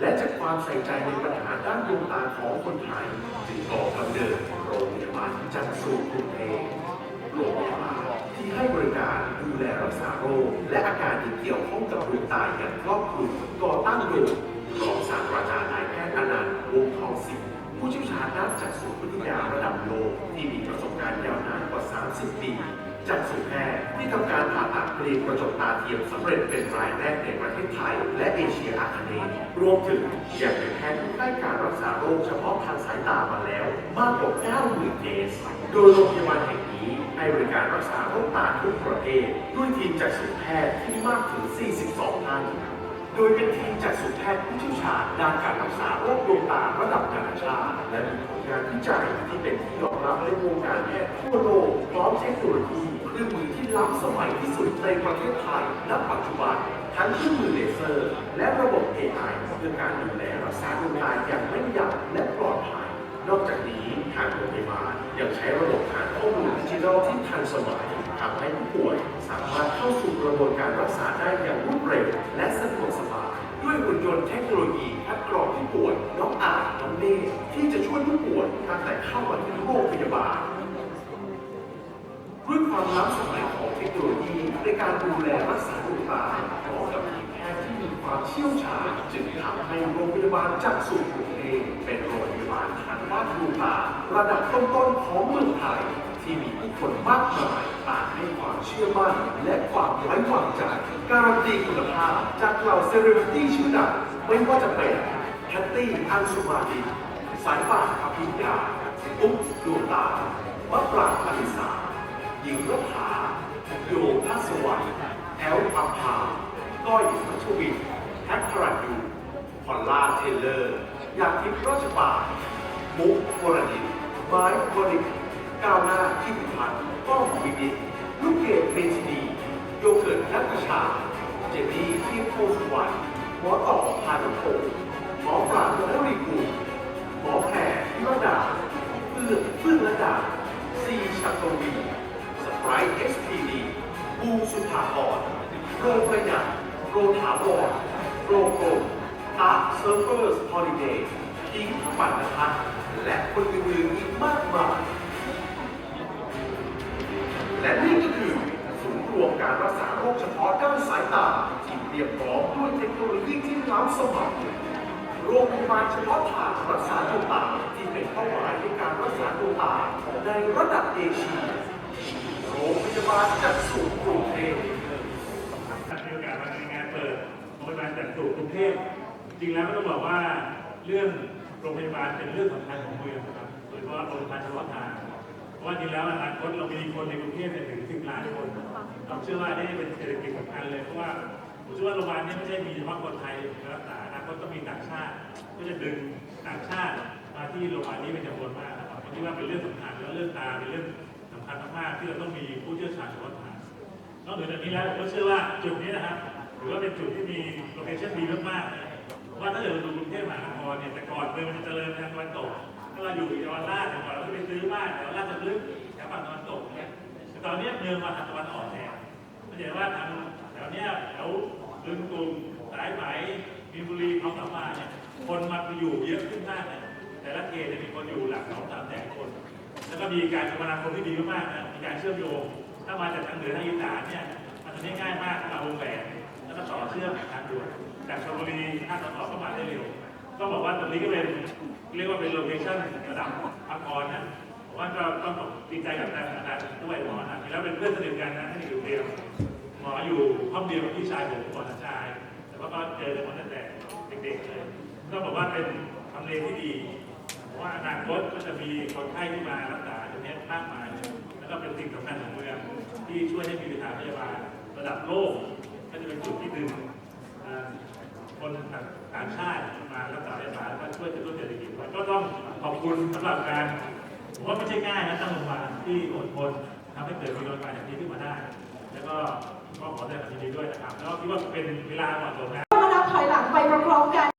และจากความใส่ใจในปัญหาด้านดวงตาของคนไทยจึงก่อกำเนิดโรงพยาบาลจักษุกรุงเทพโรงพยาบาลที่ให้บริการดูแลรักษาโรคและอาการที่เกี่ยวข้องกับดวงตาอย่างครอบคลุมก่อตั้งโดยรองศาสตราจารย์นายแพทย์อนันต์วงทองศิลป์ผู้เชี่ยวชาญด้านจักษุวิทยาระดับโลกที่มีประสบการณ์ยาวนานกว่า 30 ปี จากสูแพทย์ที่ทำการผ่าตัดผลิตกระจกตาเทียมสำเร็จเป็นรายแรกในประเทศไทย และเอเชียอาคเนย์รวมถึงยังเป็นแพทย์ที่ให้การรักษาโรคเฉพาะทางสายตามาแล้ว มากกว่า90,000เคสโดยโรงพยาบาลแห่งนี้ให้บริการรักษาโรคตาทุกประเภทด้วยทีมจากสูแพทย์ที่มากถึง 42ท่านโดยเป็นทีมจากสุแพทย์ผู้เชี่ยวชาญด้านการรักษาโรคดวงตาระดับนานาชาติและมีผลงานวิจัยที่เป็นที่ยอมรับในวงการแพทย์ทั่วโลกพร้อมเทคโนโลยี เครื่องมือที่ล้ำสมัยที่สุดในประเทศไทยณปัจจุบัน ทั้งเครื่องมือเลเซอร์ และระบบ AI เพื่อการดูแลรักษาดวงตาอย่างแม่นยำและปลอดภัย นอกจากนี้ทางโรงพยาบาลยังใช้ระบบฐานข้อมูลดิจิทัลที่ทันสมัยทำให้ผู้ป่วย สามารถเข้าสู่กระบวนการรักษาได้อย่างรวดเร็วและสะดวกสบายด้วยหุ่นยนต์เทคโนโลยีคัดกรองผู้ป่วยน้องอาน้องเน่ที่จะช่วยผู้ป่วยตั้งแต่เข้ามาที่โรงพยาบาล ด้วยความล้ำสมัยของเทคโนโลยีในการดูแลรักษาดวงตาพร้อมกับทีมแพทย์ที่มีความเชี่ยวชาญจึงทำให้โรงพยาบาลจักษุกรุงเทพเป็นโรงพยาบาลทางด้านดวงตาระดับต้นๆของเมืองไทย ที่มีผู้คนมากมายต่างให้ความเชื่อมั่นและความไว้วางใจการันตีคุณภาพจากเหล่าเซเลบริตี้ชื่อดังไม่ว่าจะเป็นแพตตี้อังสุมาลีสายป่านอภิญญาตุ๊กดวงตามะปราอลิสา หญิงรัฐาโยทัศวรรค์แอลอัมพาก้อยมัชวินแท็กพรันยูพอลล่าเทเลอร์ยาทิพย์ราชปานมุกวรดินไม้วริกก้าวหน้าที่พิพัฒน์ก้องวินิตลูกเกดเมธินีโยเกิร์ตนัทชา เจนนี่ทียมโพสุวรรณหมอต่อพานุพงศ์ ประหยัดโรถาวรโรโกรตาเซิร์ฟเวอร์สฮอลิเดย์พิงค์ปันพัฒน์และคนอื่นๆอีกมากมาย และนี่ก็คือศูนย์รวมการรักษาโรคเฉพาะด้านสายตาที่เรียบพร้อมด้วยเทคโนโลยีที่ล้ำสมัยโรงพยาบาลเฉพาะทางรักษาดวงตาที่เป็นเป้าหมายในการรักษาดวงตาในระดับเอเชียโรงพยาบาลจักษุกรุงเทพ มีโอกาสมาในงานเปิดโรงพยาบาลจัดสูกรุงเทพจริงแล้วก็ต้องบอกว่าเรื่องโรงพยาบาลเป็นเรื่องสำคัญของเมืองนะครับโดยเฉพาะโรงพยาบาลเฉพาะทางเพราะว่าจริงแล้วอนาคตเรามีคนในกรุงเทพถึงสิบล้านคนเราเชื่อว่านี่เป็นเศรษฐกิจสำคัญเลยเพราะว่าผมเชื่อว่าโรงพยาบาลนี้ไม่ใช่มีเฉพาะคนไทยรักษาอนาคตต้องมีต่างชาติ ก็จะดึงต่างชาติมาที่โรงพยาบาลนี้เป็นจำนวนมากนะครับผมคิดว่าเป็นเรื่องสำคัญแล้วเรื่องตาเป็นเรื่องสำคัญมากๆที่เราต้องมีผู้เชี่ยวชาญเฉพาะทางนอกจากนี้แล้วผมก็เชื่อว่าจุดนี้นะครับ ถือว่าเป็นจุดที่มีโลเคชั่นดีมากๆว่าถ้าเกิดเราดูกรุงเทพมหานครเนี่ยแต่ก่อนเมืองมันจะเจริญทางตะวันตกถ้าเราอยู่เยาวราชแต่ก่อนเราก็ไปซื้อบ้านแถวราชพฤกษ์แถวฝั่งตะวันตกเนี่ยแต่ตอนนี้เมืองมาทางตะวันออกแทนก็จะเห็นว่าทางแถวเนี้ยแถวบึงกลุ่มสายไหมมีนบุรีเขาสามารถเนี่ยคนมาอยู่เยอะขึ้นมากเลยแต่ละเขตเนี่ยมีคนอยู่หลักสองสามแสนคน แล้วก็มีการคมนาคมที่ดีมากๆนะมีการเชื่อมโยง ถ้ามาจากทางเหนือทางอีสานเนี่ยมันจะง่ายมากมาวงแหวนแล้ว ก็ต่อเชื่อมทางด่วนจากชลบุรีถ้าต่อต่อเข้ามาได้เร็ว ก็บอกว่าตรงนี้ก็เป็นเรียกว่าเป็นโลเคชั่นระดับพักผ่อนะผมว่าก็ต้องขอบดีใจกับอาจารย์ด้วยหมอนะแล้วเป็นเพื่อนสนิทกันนะที่อยู่เดียวหมออยู่ห้องเดียวกับพี่ชายผมก่อนชาย แต่ว่าก็เจอกันมาตั้งแต่เด็กๆเลยก็บอกว่าเป็นทำเลที่ดีเพราะว่าอนาคตก็จะมีคนไข้ที่มารักษาตรงนี้มากมายแล้วก็เป็นสิ่งสำคัญของเมืองที่ช่วยให้มีสถานพยาบาลระดับโลก เป็นจุดที่ดึงคนต่างชาติมาแล้วต่าพยาบาแล้วก็ช่วยกระตุ้นเศรษฐกิจก็ต้องขอบคุณสำหรับการผมว่าไม่ใช่ง่ายนะตั้งโรงพยาบาลที่อดทนทำให้เกิดมีโรงพยาบาลอย่างนี้ขึ้นมาได้ แล้วก็ก็ขอแสดงความยินดีด้วยนะครับแล้วก็คิดว่าเป็นเวลาเหมาะสมนะมานับถอยหลังไปพร้อมๆกัน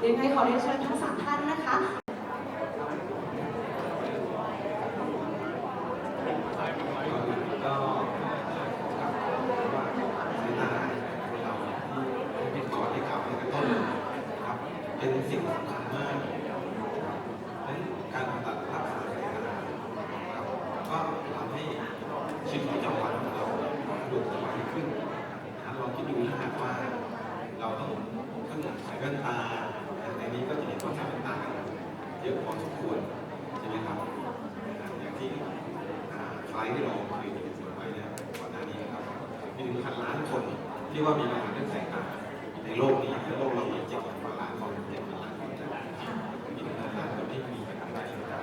เดี๋ยวยังไงขอเรียนเชิญทั้งสามท่านนะคะเป็นสิ่งสำคัญมากการผ่าตัดรักษาในขณะครับก็ทำให้ชีวิตประจวันองเราดูสบายขึ้นนะลองคิดดูถ้าหากว่า เราต้องต้องใส่แว่นตา ยอะพอสมควรใช่ไหมครับอย่างที่อ่าไฟล์ที่เราเคยนำเสนไว้เนี่ยก่อนหน้านี้นะครับมีถึงพันล้านคนที่ว่ามีปัญหาเรื่องสายตาในโลกนี้ในโลกเรามีเจ็ดพันล้านคนเจ็ดพันล้านคนนะครับมีถึงพันล้านคนที่มีปัญหาเรื่องสายตา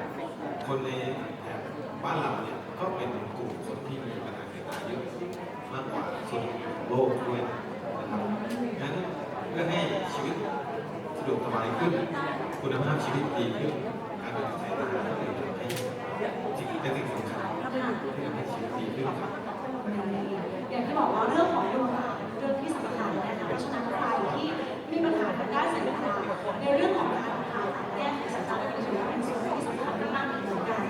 คนในบ้านเราเนี่ยก็เป็นกลุ่มคนที่มีปัญหาสายตาเยอะมากกว่าส่วนโลกด้วยนะครับงั้นเพื่อให้ ดวกสบายขึ้น คุณภาพชีวิตดีขึ้นการดูแลสายตาก็เลยทำให้สิ่งที่เป็นสิ่งสำคัญที่ทำให้ชีวิตดีขึ้นครับอย่างที่บอกว่าเรื่องของดวงตาเรื่องที่สำคัญนะคะเพราะฉะนั้นใครที่มีปัญหาทางด้านสายตาในเรื่องของการผ่าตัดแก้ไขสายตาเป็นถือว่าเป็นส่วนที่สำคัญมากๆเหมือนกัน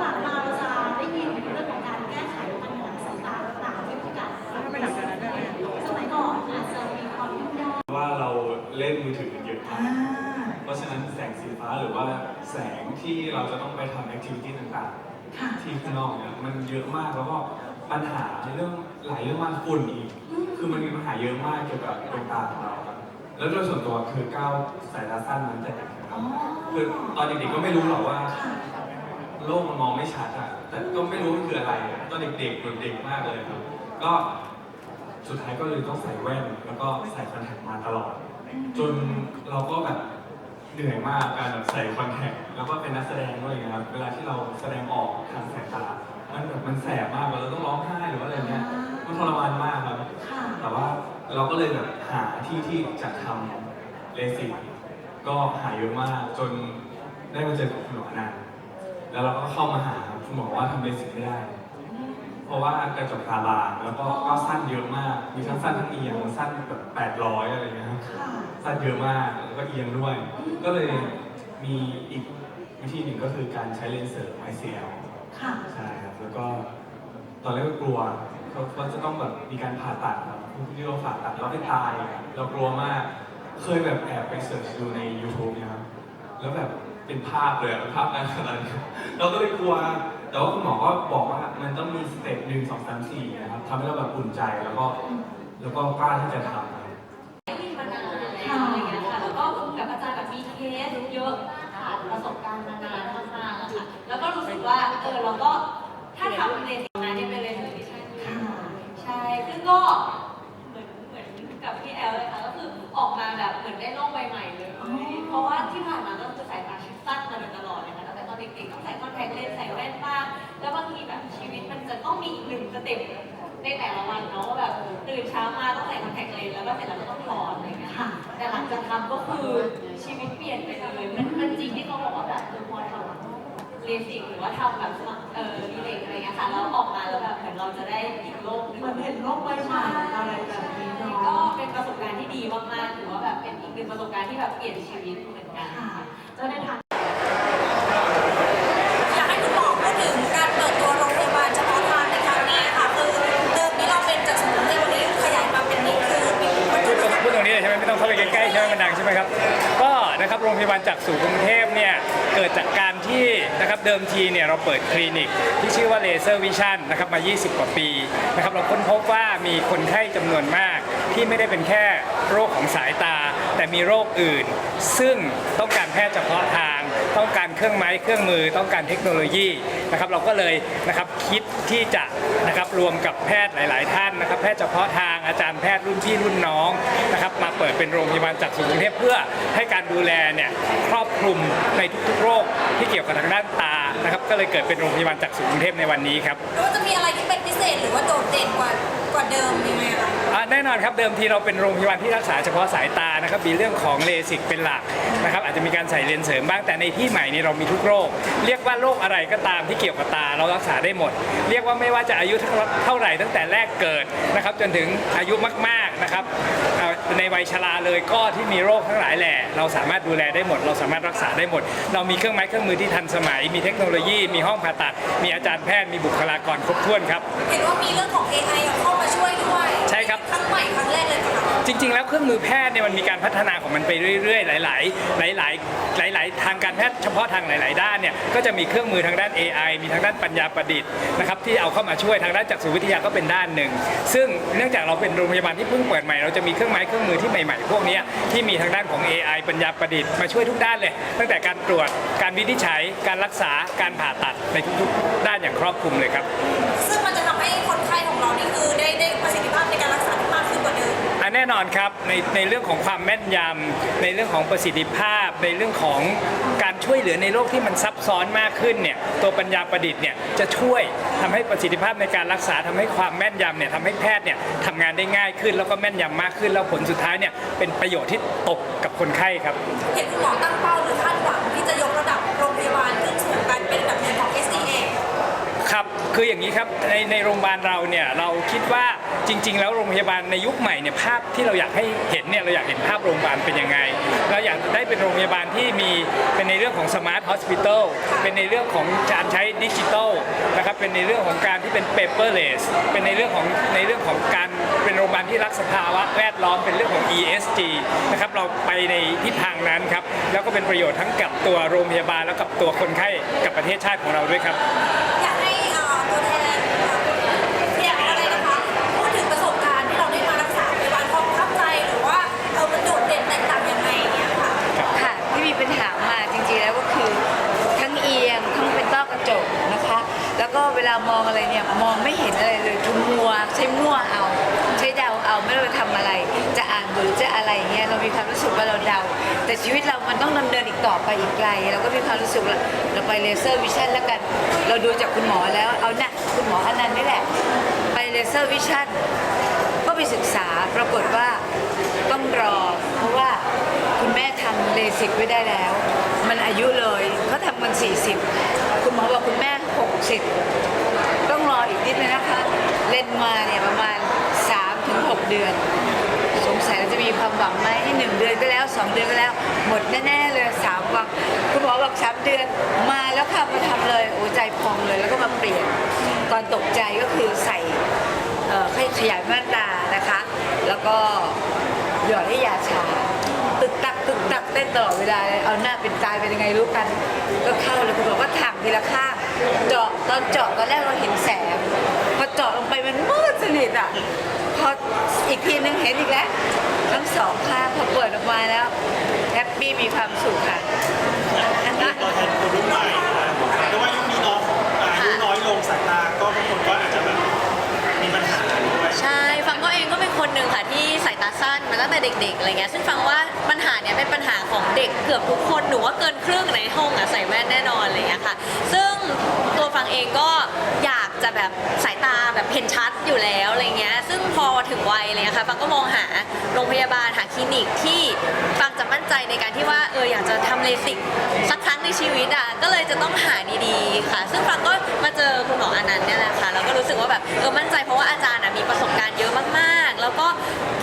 หลังๆมาเราจะได้ยินเรื่องของการแก้ไขปัญหาสายตาต่างๆวิธีการสมัยก่อนอาจจะมีความยุ่งยากว่าเรา เล่นมือถือกันเยอะมากอ่าเพราะฉะนั้นแสงสีฟ้าหรือว่าแสงที่เราจะต้องไปทำแอคทิวิตี้ต่างค่ะ ๆ ที่ข้างนอกเนี่ยมันเยอะมากแล้วก็ปัญหาเรื่องหลายเรื่องมากฝุ่นอีก คือมันมีปัญหาเยอะมากเกี่ยวกับดวงตาของเราครับแล้วโดยส่วนตัวคือก้าวสายตาสั้นมาตั้งแต่เด็กนะคอ๋รัอบ คือตอนเด็กๆก็ไม่รู้หรอกว่า ค่ะ โลกมันมองไม่ชัดอะแต่ก็ไม่รู้มันคืออะไรอะตอนเด็กๆเด็กๆมากเลยครับ ก็ สุดท้ายก็เลยต้องใส่แว่น แล้วก็ใส่คอนแทคมาตลอด จนเราก็แบบเหนื่อยมากการแบบใส่คอนแทคแล้วก็เป็นนักแสดงด้วยนะครับเวลาที่เราแสดงออกทางสายตา มันแบบมันแสบมากเราต้องร้องไห้หรือว่าอะไรเงี้ยมันทรมานมากครับ ค่ะแต่ว่าเราก็เลยแบบหาที่ที่จะทำเลสิกก็หาเยอะมากจนได้มาเจอกับคุณหมออนันต์แล้วเราก็เข้ามาหาคุณหมอว่าทำเลสิกไม่ได้ เพราะว่ากระจกตาบางแล้วก็ก็สั้นเยอะมาก มีทั้งสั้นทั้งเอียงสั้นแบบ800อะไรเงี้ยครับค่ะสั้นเยอะมากแล้วก็เอียงด้วย ก็เลยมีอีกวิธีหนึ่งก็คือการใช้เลนส์เสริม ICL ค่ะ ใช่ครับ แล้วก็ตอนแรกก็กลัวว่าจะต้องแบบมีการผ่าตัดครับที่เราผ่าตัดแล้วไม่ตายเรากลัวมาก เคยแบบแอบไปเสิร์ชดูใน YouTube เนี่ยครับ แล้วแบบเป็นภาพเลยอะเป็นภาพการผ่าตัดเราก็เลยกลัว แต่ว่าคุณหมอก็บอกว่ามันต้องมีสเต็ปหนึ่งสองสามสี่นะครับทำให้เราแบบอุ่นใจแล้วก็แล้วก็กล้าที่จะทำครับได้ยินมานานอะไรอย่างเงี้ยค่ะแล้วก็กับอาจารย์แบบมีเคสเยอะผ่านประสบการณ์มานานมากๆอะค่ะแล้วก็รู้สึกว่าเออเราก็ถ้าทำเลสิกนะเนี่ยเป็นเลสิกที่ใช่ค่ะใช่ซึ่งก็เหมือนเหมือนกับพี่แอลเลยค่ะก็คือออกมาแบบเหมือนได้โลกใบใหม่เลย เพราะว่าที่ผ่านมาก็คือสายตาสั้นมาโดยตลอดเลย ด็กต้องใส่คอนแทคเลนส์ใส่แว่นบ้างแล้วบางทีแบบชีวิตมันจะต้องมีอีกหนึ่งสเต็ปในแต่ละวันเนาะแบบตื่นเช้ามาต้องใส่คอนแทคเลนส์แล้วก็เสร็จแล้วก็ต้องถอดอะไรอย่างเงี้ยค่ะแต่หลังจากทำก็คือชีวิตเปลี่ยนไปเลยมันมันจริงที่เขาบอกว่าแบบคือพอทำเลสิกหรือว่าทำแบบเออดีเลกอะไรเงี้ยค่ะแล้วออกมาแล้วแบบเหมือนเราจะได้อีกโลกหนึงเหมือนเห็นโลกใบใหม่อะไรแบบนี้เนาะก็เป็นประสบการณ์ที่ดีมากๆ ถือว่าแบบเป็นอีกหนึ่งประสบการณ์ที่แบบเปลี่ยนชีวิตเหมือนกันค่ะแล้วในฐาน ไหมครับ ก็นะครับโรงพยาบาลจากสู่กรุงเทพเนี่ยเกิดจากการที่นะครับเดิมทีเนี่ยเราเปิดคลินิก ที่ชื่อว่าเลเซอร์วิชั่นนะครับมา 20 กว่าปีนะครับเราค้นพบว่ามีคนไข้จำนวนมาก ที่ไม่ได้เป็นแค่โรคของสายตา แต่มีโรคอื่น ซึ่งต้องการแพทย์เฉพาะทาง ต้องการเครื่องไม้เครื่องมือต้องการเทคโนโลยีนะครับเราก็เลยนะครับคิดที่จะนะครับรวมกับแพทย์หลาย ๆ ท่านนะครับแพทย์เฉพาะทางอาจารย์แพทย์รุ่นพี่รุ่นน้องนะครับมาเปิดเป็นโรงพยาบาลจักษุกรุงเทพเพื่อให้การดูแลเนี่ยครอบคลุมในทุกๆโรคที่เกี่ยวกับทางด้านตานะครับก็เลยเกิดเป็นโรงพยาบาลจักษุกรุงเทพในวันนี้ครับหรือว่าจะมีอะไรที่เป็นพิเศษหรือว่าโดดเด่นกว่ากว่าเดิมยังไง อ่าแน่นอนครับเดิมทีเราเป็นโรงพยาบาลที่รักษาเฉพาะสายตานะครับมีเรื่องของเลสิกเป็นหลักนะครับอาจจะมีการใส่เลนส์เสริมบ้างแต่ในที่ใหม่นี้เรามีทุกโรค เรียกว่าโรคอะไรก็ตามที่เกี่ยวกับตาเรารักษาได้หมด เรียกว่าไม่ว่าจะอายุเท่าไหร่ตั้งแต่แรกเกิดนะครับจนถึงอายุมากๆนะครับในวัยชราเลยก็ที่มีโรคทั้งหลายแหล่เราสามารถดูแลได้หมด เราสามารถรักษาได้หมด เรามีเครื่องไม้เครื่องมือที่ทันสมัย มีเทคโนโลยี มีห้องผ่าตัด มีอาจารย์แพทย์มีบุคลากรครบถ้วนครับ เห็นว่ามีเรื่องของ AI เข้ามาช่วยด้วย จริง ๆ แล้วเครื่องมือแพทย์เนี่ยมันมีการพัฒนาของมันไปเรื่อยๆ หลาย ๆ หลาย ๆ หลาย ๆ ทางการแพทย์เฉพาะทางหลาย ๆ ด้านเนี่ยก็จะมีเครื่องมือทางด้าน AI มีทางด้านปัญญาประดิษฐ์นะครับที่เอาเข้ามาช่วยทางด้านจักษุวิทยาก็เป็นด้านหนึ่ง ซึ่งเนื่องจากเราเป็นโรงพยาบาลที่เพิ่งเปิดใหม่เราจะมีเครื่องไม้เครื่องมือที่ใหม่ๆ พวกนี้ที่มีทางด้านของ AI ปัญญาประดิษฐ์มาช่วยทุกด้านเลย ตั้งแต่การตรวจการวินิจฉัย การรักษาการผ่าตัดในทุกๆด้านอย่างครอบคลุมเลยครับซึ่งมันจะ แน่นอนครับในในเรื่องของความแม่นยำในเรื่องของประสิทธิภาพ ในเรื่องของการช่วยเหลือในโรคที่มันซับซ้อนมากขึ้นเนี่ยตัวปัญญาประดิษฐ์เนี่ยจะช่วยทำให้ประสิทธิภาพในการรักษาทำให้ความแม่นยำเนี่ยทำให้แพทย์เนี่ยทำงานได้ง่ายขึ้น แล้วก็แม่นยำมากขึ้นแล้วผลสุดท้ายเนี่ยเป็นประโยชน์ที่ตกกับคนไข้ครับเห็นคุณหมอตั้งเป้าหรือคาดหวังที่จะยกระดับโรงพยาบาลขึ้นสู่การเป็นแบบหนึ่งของ SDA ครับคืออย่างนี้ครับในในโรงพยาบาลเราเนี่ยเราคิดว่า จริง ๆ แล้วโรงพยาบาลในยุคใหม่เนี่ยภาพที่เราอยากให้เห็นเนี่ยเราอยากเห็นภาพโรงพยาบาลเป็นยังไง เราอยากได้เป็นโรงพยาบาลที่มีเป็นในเรื่องของสมาร์ทฮอสพิทอลเป็นในเรื่องของการใช้ดิจิทัลนะครับเป็นในเรื่องของการที่เป็นเปเปอร์เลสเป็นในเรื่องของในเรื่องของการเป็นโรงพยาบาลที่รักสภาวะแวดล้อมเป็นเรื่องของ ESG นะครับเราไปในทิศทางนั้นครับแล้วก็เป็นประโยชน์ทั้งกับตัวโรงพยาบาลแล้วกับตัวคนไข้กับประเทศชาติของเราด้วยครับ เวลามองอะไรเนี่ยมองไม่เห็นอะไรเลยคือมัวใช้มั่วเอา ใช้เดาเอาไม่รู้จะทำอะไร จะอ่านหรือจะอะไรเงี้ยเรามีความรู้สึกว่าเราเดา แต่ชีวิตเรามันต้องดำเนินอีกต่อไปอีกไกลเราก็มีความรู้สึกว่าเราไปเลเซอร์วิชั่นแล้วกัน เราดูจากคุณหมอแล้วเอานะคุณหมออนันต์นี่แหละ ไปเลเซอร์วิชั่นก็ไปศึกษาปรากฏว่าต้องรอ เพราะว่าคุณแม่ทำเลสิกไว้ได้แล้ว มันอายุเลยเขาทำกัน 40 คุณหมอบอกคุณแม่ 60 ต้องรออีกนิดนึงนะคะ เล่นมาเนี่ยประมาณ 3-6 เดือน สงสัยเราจะมีความหวังไหมให้หนึ่ง เดือนก็แล้ว2เดือนแล้ว หมดแน่ๆเลยสามวันคุณหมอบอกสามเดือนมาแล้วค่ะมาทำเลยโอ้ใจพองเลยแล้วก็มาเปลี่ยนตอนตกใจก็คือใส่เอ่อให้ขยายม่านตานะคะ แล้วก็หยอดให้ยาชาตึกตักตึกตักเต้นตลอดเวลาเลยเอาหน้าเป็นตายเป็นยังไงรู้กัน ก็เข้าเลยคุณบอกว่าถังทีละข้างเจาะตอนเจาะตอนแรกเราเห็นแสงพอเจาะลงไปมันมืดสนิทอะ พออีกทีนึงเห็นอีกแล้ว ทั้งสองข้างพอเปิดออกมาแล้วแฮปปี้มีความสุขค่ะอันนี้ตัวแทนคนรุ่นใหม่นะแต่ว่ายุคนี้น้องอายุน้อยลงสายตาก็บางคนก็อาจจะแบบมีปัญหาด้วยใช่ฟังก็เองก็เป็นคนหนึ่งค่ะที่สายตาสั้นมาตั้งแต่เด็กๆอะไรเงี้ยซึ่งฟังว่าปัญหาเนี้ยเป็นปัญหาของเด็กเกือบทุกคนหนูว่าเกินครึ่งในห้องอะใส่แว่นแน่นอนอะไรเงี้ยค่ะ ซึ่งตัวฟังเองก็อยาก จะแบบสายตาแบบเห็นชัดอยู่แล้วอะไรเงี้ยซึ่งพอถึงวัยอะไรเงี้ยค่ะฟังก็มองหาโรงพยาบาลหาคลินิกที่ฟังจะมั่นใจในการที่ว่าเอออยากจะทำเลสิกสักครั้งในชีวิตอะก็เลยจะต้องหาดีๆค่ะ ซึ่งฟังก็มาเจอคุณหมออนันต์เนี่ยแหละค่ะแล้วก็รู้สึกว่าแบบเออมั่นใจเพราะว่าอาจารย์อะมีประสบการณ์เยอะมากๆ แล้วก็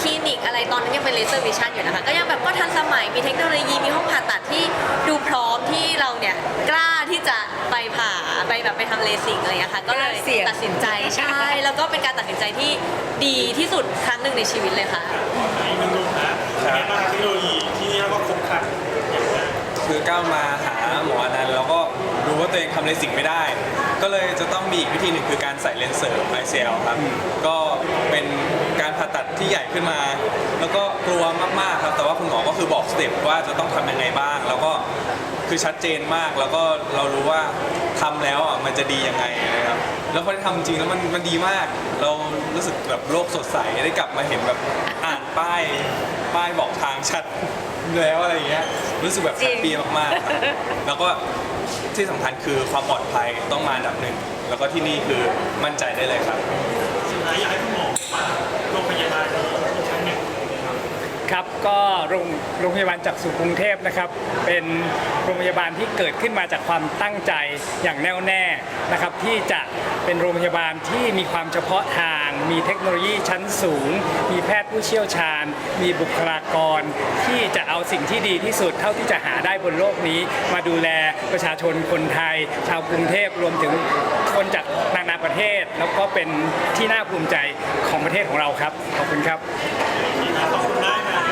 คลินิกอะไรตอนนั้นยังเป็นเลเซอร์วิชั่นอยู่นะคะก็ยังแบบก็ทันสมัยมีเทคโนโลยีมีห้องผ่าตัดที่ดูพร้อมที่เราเนี่ยกล้าที่จะ แบบไปทำเลสิกอะไรอย่างเงี้ยค่ะ ก็เลยกล้าเสี่ยง ตัดสินใจใช่ แล้วก็เป็นการตัดสินใจที่ดีที่สุดครั้งหนึ่งในชีวิตเลยค่ะ อีกหนึ่งหนุ่มนะเป็นไงบ้างเทคโนโลยีที่นี่เรียกว่าครบครันอย่างมากคือก้าวมาหาหมออนันต์แล้วก็รู้ว่าตัวเองทำในสิ่งไม่ได้ ก็เลยจะต้องมีอีกวิธีหนึ่งคือการใส่เลนส์เสริม ICL ครับ ก็เป็น การผ่าตัดที่ใหญ่ขึ้นมา แล้วก็กลัวมากๆครับ แต่ว่าคุณหมอก็คือบอกสเต็ปว่าจะต้องทำยังไงบ้าง แล้วก็คือชัดเจนมาก แล้วก็เรารู้ว่าทำแล้วอะมันจะดียังไงนะครับ แล้วพอได้ทำจริงแล้วมันมันดีมาก เรารู้สึกแบบโลกสดใสได้กลับมาเห็นแบบอ่านป้ายป้ายบอกทางชัดแล้วอะไรอย่างเงี้ย รู้สึกแบบแฮปปี้มากๆครับแล้วก็ที่สำคัญคือความปลอดภัยต้องมาอันดับหนึ่ง แล้วก็ที่นี่คือมั่นใจได้เลยครับ สุดท้ายอยากให้คุณหมอฝากโรงพยาบาลนี้อีก ครับครับก็โรงโรงพยาบาลจักษุกรุงเทพนะครับ เป็นโรงพยาบาลที่เกิดขึ้นมาจากความตั้งใจอย่างแน่วแน่นะครับ ที่จะเป็นโรงพยาบาลที่มีความเฉพาะทาง มีเทคโนโลยีชั้นสูง มีแพทย์ผู้เชี่ยวชาญ มีบุคลากร ที่จะเอาสิ่งที่ดีที่สุดเท่าที่จะหาได้บนโลกนี้ มาดูแลประชาชนคนไทย ชาวกรุงเทพรวมถึงคนจากนานาประเทศ แล้วก็เป็นที่น่าภูมิใจของประเทศของเราครับขอบคุณครับ ขอบคุณได้มาเรียบ